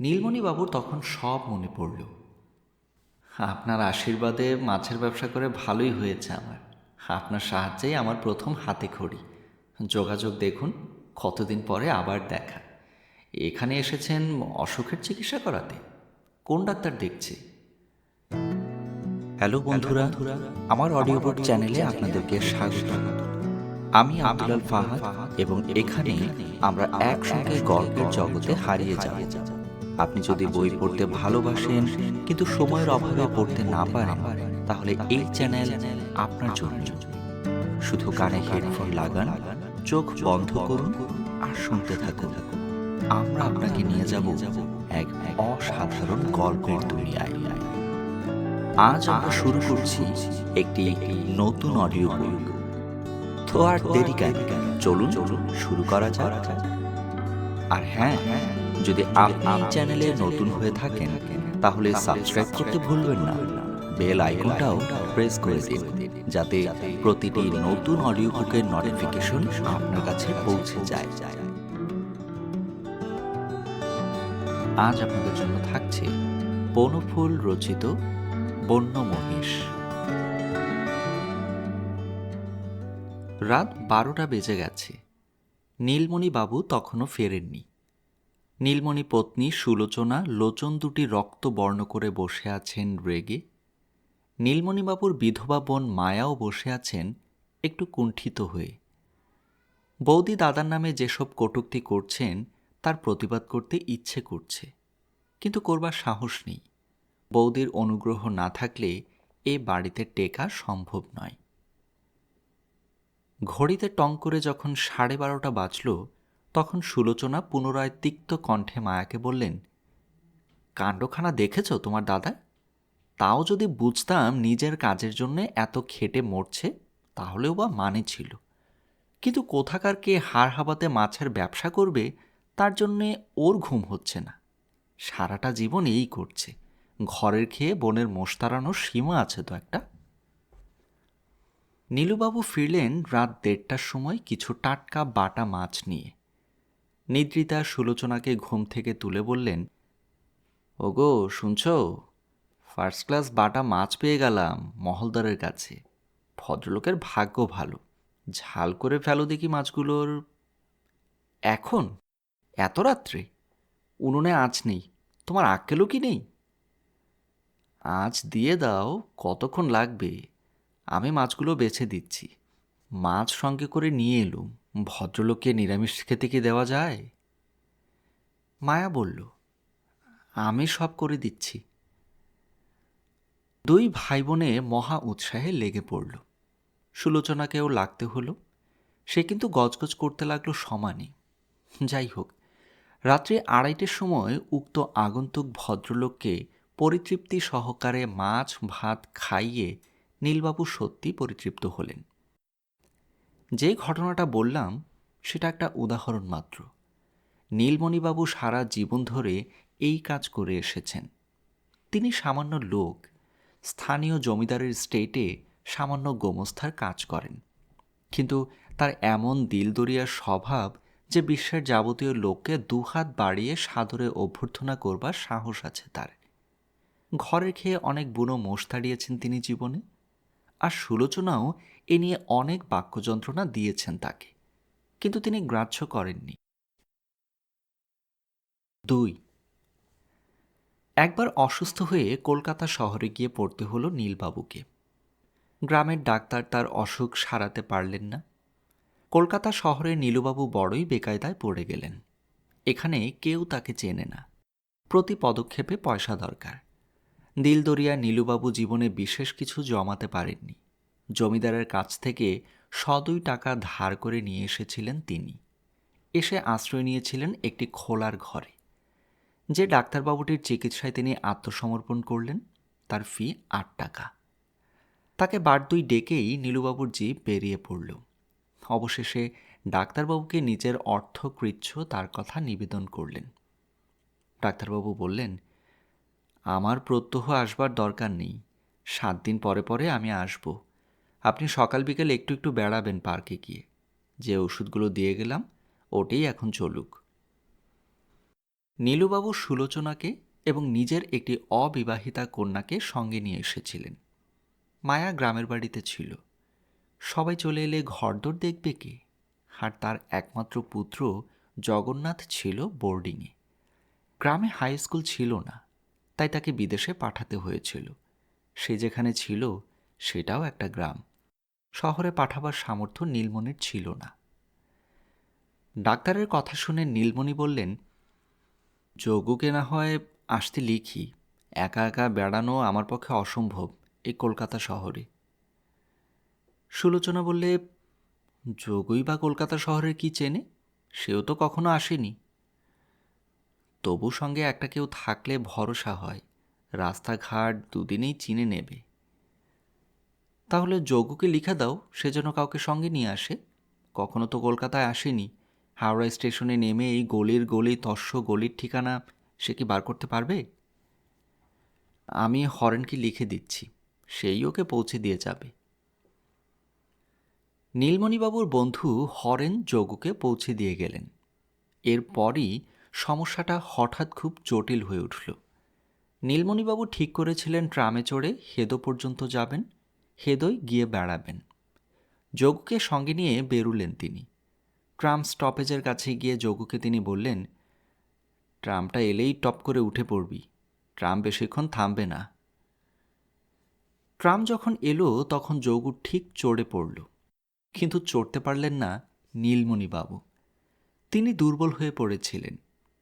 নীলমণিবাবুর তখন সব মনে পড়ল। আপনার আশীর্বাদে মাছের ব্যবসা করে ভালোই হয়েছে আমার। আপনার সাহায্যেই আমার প্রথম হাতে খড়ি। যোগাযোগ দেখুন কতদিন পরে আবার দেখা। এখানে এসেছেন অসুখের চিকিৎসা করাতে। কোন ডাক্তার দেখছে? হ্যালো বন্ধুরা আমার অডিও বুক চ্যানেলে আপনাদেরকে স্বাগত। আমি আব্দুল ফাহাদ এবং এখানে আমরা একসঙ্গে গল্পের জগতে হারিয়ে যাব। আপনি যদি বই পড়তে ভালোবাসেন, কিন্তু সময়ের অভাবে পড়তে না পারেন, তাহলে এই চ্যানেল আপনার জন্য। শুধু কানে হেডফোন লাগান, চোখ বন্ধ করুন আর শুনতে থাকুন। আমরা আপনাকে নিয়ে যাব এক অসাধারণ গল্পের দুনিয়ায়। আজ আমরা শুরু করছি একটি নতুন অডিও বুক তো আর দেরি কেন? চলুন চলুন শুরু করা যাক। আর হ্যাঁ হ্যাঁ যদি আপনি চ্যানেলে নতুন হয়ে থাকেন, তাহলে সাবস্ক্রাইব করতে ভুলবেন না। বেল আইকনটাও প্রেস করে দিন, যাতে প্রতিটি নতুন অডিও বুকের নোটিফিকেশন আপনার কাছে পৌঁছে যায়। আজ আপনাদের জন্য থাকছে বনফুল রচিত বন্য মহিষ রাত বারোটা বেজে গেছে। নীলমণি বাবু তখনও ফেরেননি। নীলমণি পত্নী সুলোচনা লোচন দুটি রক্ত বর্ণ করে বসে আছেন রেগে। নীলমণিবাবুর বিধবা বোন মায়াও বসে আছেন একটু কুণ্ঠিত হয়ে। বৌদি দাদার নামে যেসব কটূক্তি করছেন, তার প্রতিবাদ করতে ইচ্ছে করছে। কিন্তু করবার সাহস নেই। বৌদির অনুগ্রহ না থাকলে এ বাড়িতে টেকা সম্ভব নয়। ঘড়িতে টং করে যখন সাড়ে বারোটা বাজল তখন সুলোচনা পুনরায় তিক্ত কণ্ঠে মায়াকে বললেন, কাণ্ডখানা দেখেছ তোমার দাদা? তাও যদি বুঝতাম নিজের কাজের জন্যে এত খেটে মরছে, তাহলেও বা মানে ছিল। কিন্তু কোথাকার কে হাড় হাবাতে মাছের ব্যবসা করবে, তার জন্যে ওর ঘুম হচ্ছে না। সারাটা জীবন এই করছে। ঘরের খেয়ে বনের মোস্তারানোর সীমা আছে তো একটা। নীলুবাবু ফিরলেন রাত দেড়টার সময় কিছু টাটকা বাটা মাছ নিয়ে। নিদ্রিতা সুলোচনাকে ঘুম থেকে তুলে বললেন, ওগো, শুনছ? ফার্স্ট ক্লাস বাটা মাছ পেয়ে গেলাম মহলদারের কাছে। ভদ্রলোকের ভাগ্য ভালো। ঝাল করে ফেলো দেখি মাছগুলোর। এখন? এত রাত্রে? উনুনে আঁচ নেই। তোমার আক্কেলও কি নেই? আঁচ দিয়ে দাও, কতক্ষণ লাগবে? আমি মাছগুলো বেছে দিচ্ছি। মাছ সঙ্গে করে নিয়ে এলুম। ভদ্রলোককে নিরামিষ খেতে কি দেওয়া যায়? মায়া বলল, আমি সব করে দিচ্ছি। দুই ভাই বোনে মহা উৎসাহে লেগে পড়ল। সুলোচনাকেও লাগতে হলো। সে কিন্তু গজগজ করতে লাগল সমানই যাই হোক, রাত্রি আড়াইটের সময় উক্ত আগন্তুক ভদ্রলোককে পরিতৃপ্তি সহকারে মাছ, ভাত খাইয়ে নীলবাবু সত্যি পরিতৃপ্ত হলেন। যে ঘটনাটা বললাম, সেটা একটা উদাহরণ মাত্র। নীলমণিবাবু সারা জীবন ধরে এই কাজ করে এসেছেন। তিনি সামান্য লোক, স্থানীয় জমিদারের স্টেটে সামান্য গোমস্থার কাজ করেন। কিন্তু তার এমন দিলদরিয়ার স্বভাব যে বিশ্বের যাবতীয় লোককে দুহাত বাড়িয়ে সাদরে অভ্যর্থনা করবার সাহস আছে তার। ঘরের খেয়ে অনেক বুনো মোষ তাড়িয়েছেন তিনি জীবনে। আর সুলোচনাও এ নিয়ে অনেক বাক্যযন্ত্রণা দিয়েছেন তাকে। কিন্তু তিনি গ্রাহ্য করেননি। দুই। একবার অসুস্থ হয়ে কলকাতা শহরে গিয়ে পড়তে হলো নীলবাবুকে। গ্রামের ডাক্তার তার অসুখ সারাতে পারলেন না। কলকাতা শহরে নীলুবাবু বড়ই বেকায়দায় পড়ে গেলেন। এখানে কেউ তাকে চেনে না। প্রতি পদক্ষেপে পয়সা দরকার। দিলদরিয়া নীলুবাবু জীবনে বিশেষ কিছু জমাতে পারেননি। জমিদারের কাছ থেকে সদুই টাকা ধার করে নিয়ে এসেছিলেন তিনি। এসে আশ্রয় নিয়েছিলেন একটি খোলার ঘরে। যে ডাক্তারবাবুটির চিকিৎসায় তিনি আত্মসমর্পণ করলেন, তার ফি আট টাকা। তাকে বার দুই ডেকেই নীলুবাবুর জীব বেরিয়ে পড়ল। অবশেষে ডাক্তারবাবুকে নিজের অর্থকৃচ্ছ তার কথা নিবেদন করলেন। ডাক্তারবাবু বললেন আমার প্রত্যহ আসবার দরকার নেই। সাত দিন পরে পরে আমি আসব। আপনি সকাল বিকেল একটু একটু বেড়াবেন পার্কে গিয়ে। যে ওষুধগুলো দিয়ে গেলাম, ওটাই এখন চলুক। নীলুবাবু সুলোচনাকে এবং নিজের একটি অবিবাহিতা কন্যাকে সঙ্গে নিয়ে এসেছিলেন। মায়া গ্রামের বাড়িতে ছিল। সবাই চলে এলে ঘরদোর দেখবে কে? আর তার একমাত্র পুত্র জগন্নাথ ছিল বোর্ডিংয়ে। গ্রামে হাই স্কুল ছিল না। তাই তাকে বিদেশে পাঠাতে হয়েছিল। সে যেখানে ছিল, সেটাও একটা গ্রাম। শহরে পাঠাবার সামর্থ্য নীলমণির ছিল না। ডাক্তারের কথা শুনে নীলমণি বললেন, যোগুকে না হয় আসতে লিখি। একা একা বেড়ানো আমার পক্ষে অসম্ভব এই কলকাতা শহরে। সুলোচনা বললে, যোগই বা কলকাতা শহরের কি চেনে? সেও তো কখনো আসেনি। তবু সঙ্গে একটা কেউ থাকলে ভরসা হয়। রাস্তাঘাট দুদিনেই চিনে নেবে। তাহলে যোগুকে লিখে দাও, সে যেন কাউকে সঙ্গে নিয়ে আসে। কখনো তো কলকাতায় আসেনি। হাওড়া স্টেশনে নেমে এই গলির গলি তস্য গলির ঠিকানা সে কি বার করতে পারবে? আমি হরেনকে লিখে দিচ্ছি। সেই ওকে পৌঁছে দিয়ে যাবে। নীলমণিবাবুর বন্ধু হরেন যোগুকে পৌঁছে দিয়ে গেলেন। এরপরই সমস্যাটা হঠাৎ খুব জটিল হয়ে উঠল। নীলমণিবাবু ঠিক করেছিলেন ট্রামে চড়ে হেদো পর্যন্ত যাবেন, হেদোয় গিয়ে বেড়াবেন। যোগুকে সঙ্গে নিয়ে বেরুলেন তিনি। ট্রাম স্টপেজের কাছে গিয়ে যোগুকে তিনি বললেন, ট্রামটা এলেই টপ করে উঠে পড়বি, ট্রাম বেশিক্ষণ থামবে না। ট্রাম যখন এলো তখন যোগু ঠিক চড়ে পড়ল, কিন্তু চড়তে পারলেন না নীলমণিবাবু। তিনি দুর্বল হয়ে পড়েছিলেন।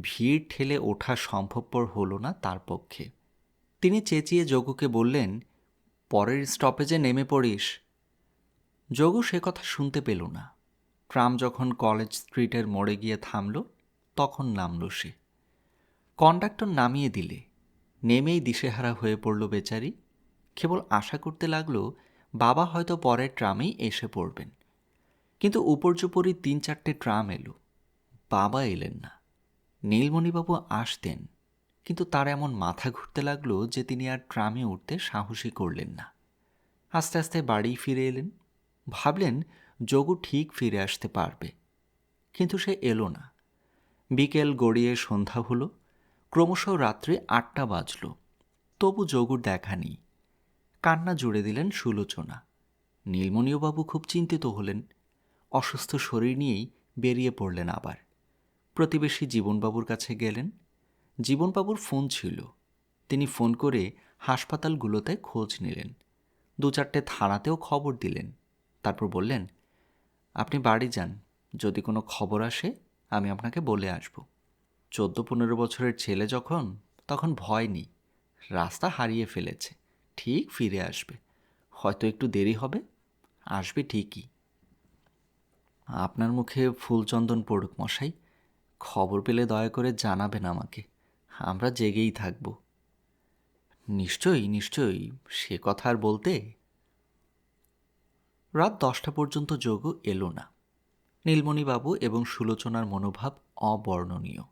ভিড় ঠেলে ওঠা সম্ভবপর হলো না তার পক্ষে। তিনি চেঁচিয়ে যোগুকে বললেন, পরের স্টপেজে নেমে পড়িস। যোগু সে কথা শুনতে পেল না। ট্রাম যখন কলেজ স্ট্রিটের মোড়ে গিয়ে থামল, তখন নামল সে। কন্ডাক্টর নামিয়ে দিলে। নেমেই দিশেহারা হয়ে পড়ল বেচারি। কেবল আশা করতে লাগল, বাবা হয়তো পরের ট্রামেই এসে পড়বেন। কিন্তু উপর্যুপরি তিন চারটে ট্রাম এলো। বাবা এলেন না। নীলমণিবাবু আসতেন, কিন্তু তার এমন মাথা ঘুরতে লাগল যে তিনি আর ট্রামে উঠতে সাহসী করলেন না। আস্তে আস্তে বাড়ি ফিরে এলেন, ভাবলেন যোগু ঠিক ফিরে আসতে পারবে, কিন্তু সে এলো না। বিকেল গড়িয়ে সন্ধ্যা হলো, ক্রমশ রাত্রে আটটা বাজল, তবু যোগুর দেখা নেই। কান্না জুড়ে দিলেন সুলোচনা। নীলমণিবাবু খুব চিন্তিত হলেন, অসুস্থ শরীর নিয়েই বেরিয়ে পড়লেন আবার। প্রতিবেশী জীবনবাবুর কাছে গেলেন। জীবনবাবুর ফোন ছিল। তিনি ফোন করে হাসপাতালগুলোতে খোঁজ নিলেন। দু চারটে থানাতেও খবর দিলেন। তারপর বললেন, আপনি বাড়ি যান। যদি কোনো খবর আসে, আমি আপনাকে বলে আসব। চোদ্দ পনেরো বছরের ছেলে যখন, তখন ভয় নেই। রাস্তা হারিয়ে ফেলেছে। ঠিক ফিরে আসবে। হয়তো একটু দেরি হবে। আসবে ঠিকই। আপনার মুখে ফুলচন্দন পড়ুক মশাই। খবর পেলে দয়া করে জানাবেন আমাকে। আমরা জেগেই থাকব। নিশ্চয়ই নিশ্চয়ই, সে কথা আর বলতে রাত দশটা পর্যন্ত যোগ এলো না। নীলমণিবাবু এবং সুলোচনার মনোভাব অবর্ণনীয়।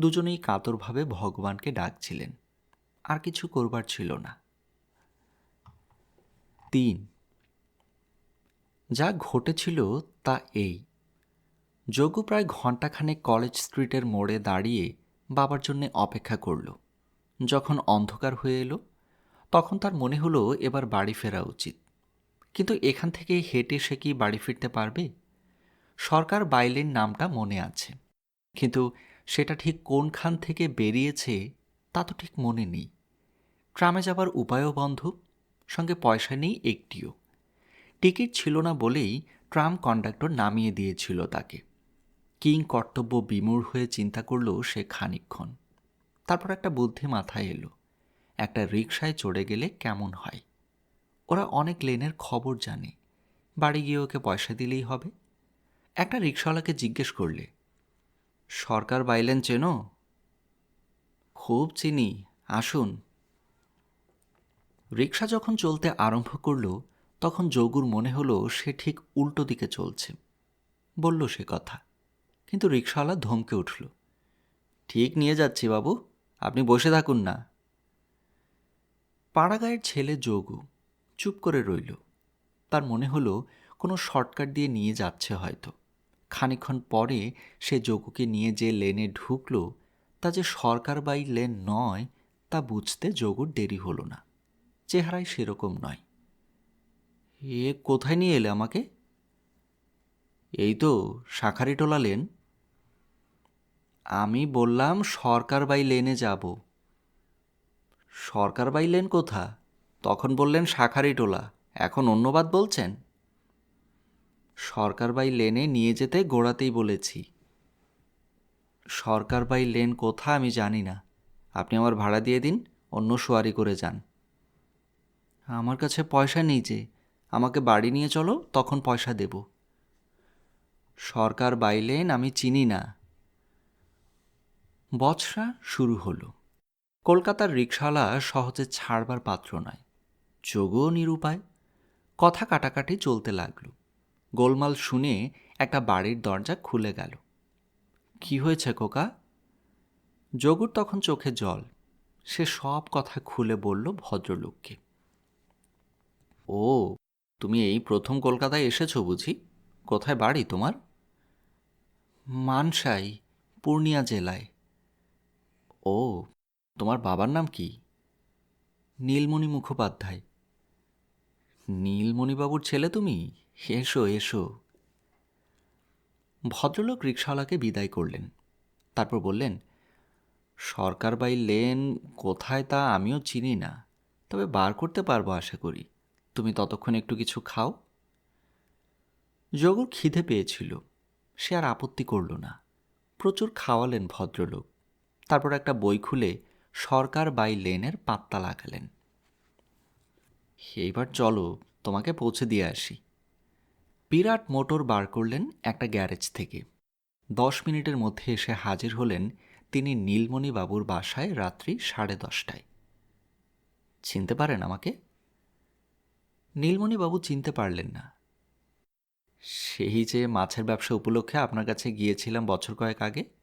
দুজনেই কাতরভাবে ভগবানকে ডাকছিলেন। আর কিছু করবার ছিল না। তিন। যা ঘটেছিল তা এই। যোগু প্রায় ঘণ্টাখানেক কলেজ স্ট্রিটের মোড়ে দাঁড়িয়ে বাবার জন্যে অপেক্ষা করল। যখন অন্ধকার হয়ে এলো, তখন তার মনে হলো এবার বাড়ি ফেরা উচিত। কিন্তু এখান থেকে হেঁটে সে কি বাড়ি ফিরতে পারবে? সরকার বাইলের নামটা মনে আছে। কিন্তু সেটা ঠিক কোনখান থেকে বেরিয়েছে, তা তো ঠিক মনে নেই। ট্রামে যাবার উপায়ও বন্ধ, সঙ্গে পয়সা নেই একটিও। টিকিট ছিল না বলেই ট্রাম কন্ডাক্টর নামিয়ে দিয়েছিল তাকে। কিং কর্তব্য বিমূর হয়ে চিন্তা করল সে খানিক্ষণ তারপর একটা বুদ্ধি মাথায় এলো। একটা রিকশায় চড়ে গেলে কেমন হয়? ওরা অনেক লেনের খবর জানে। বাড়ি গিয়ে ওকে পয়সা দিলেই হবে। একটা রিক্সাওয়ালাকে জিজ্ঞেস করলে, সরকার বাইলেন চেনো? খুব চিনি, আসুন। রিক্সা যখন চলতে আরম্ভ করল, তখন যোগুর মনে হলো সে ঠিক উল্টো দিকে চলছে। বলল সে কথা কিন্তু রিক্সাওয়ালা ধমকে উঠল, ঠিক নিয়ে যাচ্ছি বাবু, আপনি বসে থাকুন না। পাড়াগায়ের ছেলে যোগু চুপ করে রইল। তার মনে হলো কোনো শর্টকাট দিয়ে নিয়ে যাচ্ছে হয়তো। খানিক্ষণ পরে সে যোগুকে নিয়ে যে লেনে ঢুকল, তা যে সরকার বাই লেন নয়, তা বুঝতে যোগুর দেরি হলো না। চেহারায় সেরকম নয়। এ কোথায় নিয়ে এলে আমাকে? এই তো, শাখারিটোলা লেন। আমি বললাম, সরকার বাই লেনে যাব। সরকার বাই লেন কোথা? তখন বললেন শাখারিটোলা এখন অন্যবাদ বলছেন? সরকার বাই লেনে নিয়ে যেতে গোড়াতেই বলেছি। সরকার বাই লেন কোথা আমি জানি না। আপনি আমার ভাড়া দিয়ে দিন, অন্য সোয়ারি করে যান। আমার কাছে পয়সা নেই যে, আমাকে বাড়ি নিয়ে চলো, তখন পয়সা দেব। সরকার বাই লেন আমি চিনি না। বছরা শুরু হলো। কলকাতার রিক্সাওয়ালা সহজে ছাড়বার পাত্র নয়। যোগও নিরুপায়। কথা কাটাকাটি চলতে লাগল। গোলমাল শুনে একটা বাড়ির দরজা খুলে গেল। কি হয়েছে কোকা যোগুর তখন চোখে জল। সে সব কথা খুলে বলল ভদ্রলোককে। ও, তুমি এই প্রথম কলকাতায় এসেছ বুঝি? কোথায় বাড়ি তোমার? মানসাই, পূর্ণিয়া জেলায়। ও, তোমার বাবার নাম কি? নীলমণি মুখোপাধ্যায়। নীলমণিবাবুর ছেলে তুমি? এসো এসো। ভদ্রলোক রিক্সাওয়ালাকে বিদায় করলেন। তারপর বললেন, সরকার বাই লেন, কোথায় তা আমিও চিনি না। তবে বার করতে পারব আশা করি। তুমি ততক্ষণ একটু কিছু খাও। জগর খিদে পেয়েছিল। সে আর আপত্তি করল না। প্রচুর খাওয়ালেন ভদ্রলোক। তারপর একটা বই খুলে সরকার বাই লেনের পাত্তা লাগালেন। এইবার চলো তোমাকে পৌঁছে দিয়ে আসি। বিরাট মোটর বার করলেন একটা গ্যারেজ থেকে। দশ মিনিটের মধ্যে এসে হাজির হলেন তিনি নীলমণি বাবুর বাসায় রাত্রি সাড়ে দশটায়। চিনতে পারেন আমাকে? নীলমণি বাবু চিনতে পারলেন না। সেই যে মাছের ব্যবসা উপলক্ষে আপনার কাছে গিয়েছিলাম বছর কয়েক আগে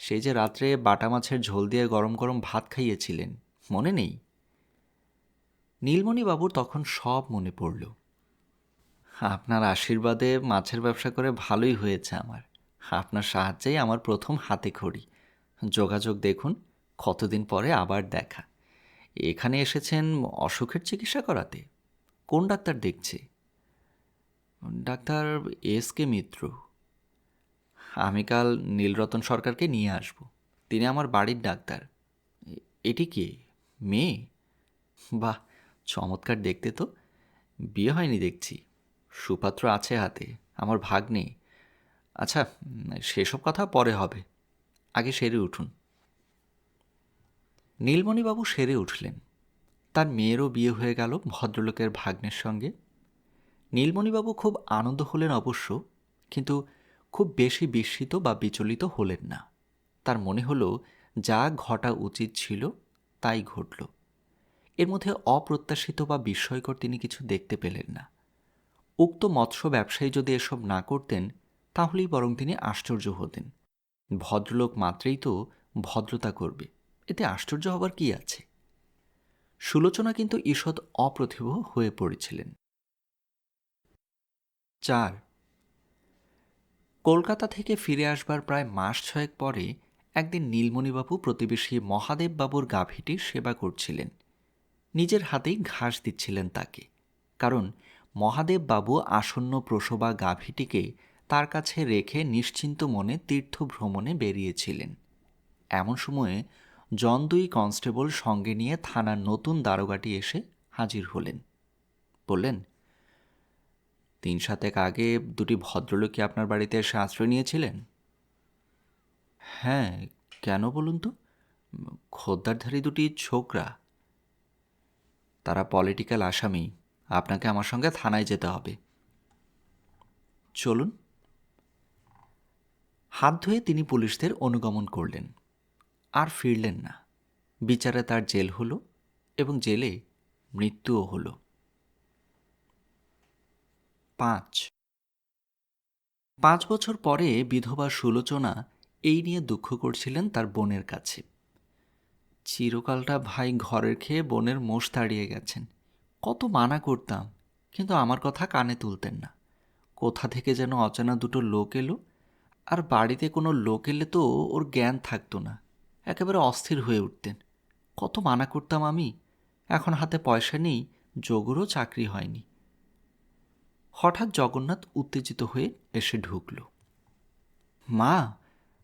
সেই যে রাত্রে বাটা মাছের ঝোল দিয়ে গরম গরম ভাত খাইয়েছিলেন, মনে নেই? নীলমণি বাবুর তখন সব মনে পড়ল। আপনার আশীর্বাদে মাছের ব্যবসা করে ভালোই হয়েছে আমার। আপনার সাহায্যেই আমার প্রথম হাতে খড়ি। যোগাযোগ দেখুন, কতদিন পরে আবার দেখা। এখানে এসেছেন অসুখের চিকিৎসা করাতে। কোন ডাক্তার দেখছে? Doctor S K Mitra. আমি কাল নীলরতন সরকারকে নিয়ে আসব। তিনি আমার বাড়ির ডাক্তার। এটি কে? মেয়ে? বাহ, চমৎকার দেখতে তো। বিয়ে হয়নি দেখছি। সুপাত্র আছে হাতে, আমার ভাগ নেই আচ্ছা সেসব কথা পরে হবে। আগে সেরে উঠুন। নীলমণিবাবু সেরে উঠলেন। তার মেয়েরও বিয়ে হয়ে গেল ভদ্রলোকের ভাগ্নের সঙ্গে। নীলমণিবাবু খুব আনন্দ হলেন অবশ্য, কিন্তু খুব বেশি বিস্মিত বা বিচলিত হলেন না। তার মনে হলো, যা ঘটা উচিত ছিল, তাই ঘটল। এর মধ্যে অপ্রত্যাশিত বা বিস্ময়কর তিনি কিছু দেখতে পেলেন না। উক্ত মৎস্য ব্যবসায়ী যদি এসব না করতেন, তাহলেই বরং তিনি আশ্চর্য হতেন। ভদ্রলোক মাত্রেই তো ভদ্রতা করবে। এতে আশ্চর্য হবার কি আছে? সুলোচনা কিন্তু ঈষৎ অপ্রতিভ হয়ে পড়েছিলেন। চার কলকাতা থেকে ফিরে আসবার প্রায় মাস ছয়েক পরে একদিন নীলমণিবাবু প্রতিবেশী মহাদেববাবুর গাভীটির সেবা করছিলেন। নিজের হাতেই ঘাস দিচ্ছিলেন তাকে, কারণ মহাদেববাবু আসন্ন প্রসবা গাভীটিকে তার কাছে রেখে নিশ্চিন্ত মনে তীর্থ ভ্রমণে বেরিয়েছিলেন। এমন সময়ে জন দুই কনস্টেবল সঙ্গে নিয়ে থানার নতুন দারোগাটি এসে হাজির হলেন। বললেন তিন সাতেক আগে দুটি ভদ্রলোক কি আপনার বাড়িতে এসে আশ্রয় নিয়েছিলেন? হ্যাঁ কেন বলুন তো? খদ্দারধারী দুটি ছোকরা। তারা পলিটিক্যাল আসামি। আপনাকে আমার সঙ্গে থানায় যেতে হবে। চলুন। হাত ধুয়ে তিনি পুলিশদের অনুগমন করলেন। আর ফিরলেন না। বিচারে তার জেল হলো এবং জেলে মৃত্যুও হলো। পাঁচ। পাঁচ বছর পরে বিধবা সুলোচনা এই নিয়ে দুঃখ করছিলেন তার বোনের কাছে। চিরকালটা ভাই ঘরের খেয়ে বোনের মোষ তাড়িয়ে গেছেন। কত মানা করতাম, কিন্তু আমার কথা কানে তুলতেন না। কোথা থেকে যেন অচেনা দুটো লোক এলো, আর বাড়িতে কোনো লোক এলে তো ওর জ্ঞান থাকতো না, একেবারে অস্থির হয়ে উঠতেন। কত মানা করতাম আমি, এখন হাতে পয়সা নেই, যোগুরও চাকরি হয়নি। হঠাৎ জগন্নাথ উত্তেজিত হয়ে এসে ঢুকল। মা,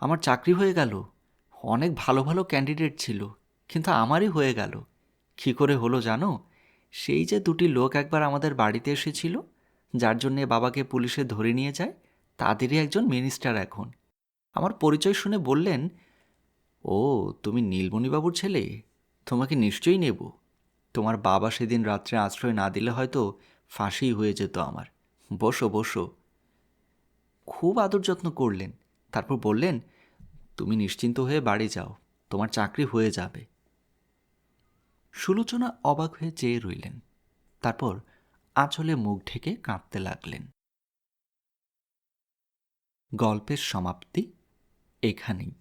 আমার চাকরি হয়ে গেল। অনেক ভালো ভালো ক্যান্ডিডেট ছিল, কিন্তু আমারই হয়ে গেল। কী করে হলো জানো? সেই যে দুটি লোক একবার আমাদের বাড়িতে এসেছিল, যার জন্যে বাবাকে পুলিশে ধরে নিয়ে যায়, তাদেরই একজন মিনিস্টার এখন। আমার পরিচয় শুনে বললেন, ও, তুমি নীলমণিবাবুর ছেলে? তোমাকে নিশ্চয়ই নেব। তোমার বাবা সেদিন রাত্রে আশ্রয় না দিলে হয়তো ফাঁসি হয়ে যেত আমার। বসো বসো। খুব আদর যত্ন করলেন। তারপর বললেন, তুমি নিশ্চিন্ত হয়ে বাড়ি যাও, তোমার চাকরি হয়ে যাবে। সুলোচনা অবাক হয়ে চেয়ে রইলেন। তারপর আঁচলে মুখ ঢেকে কাঁদতে লাগলেন। গল্পের সমাপ্তি এখানেই।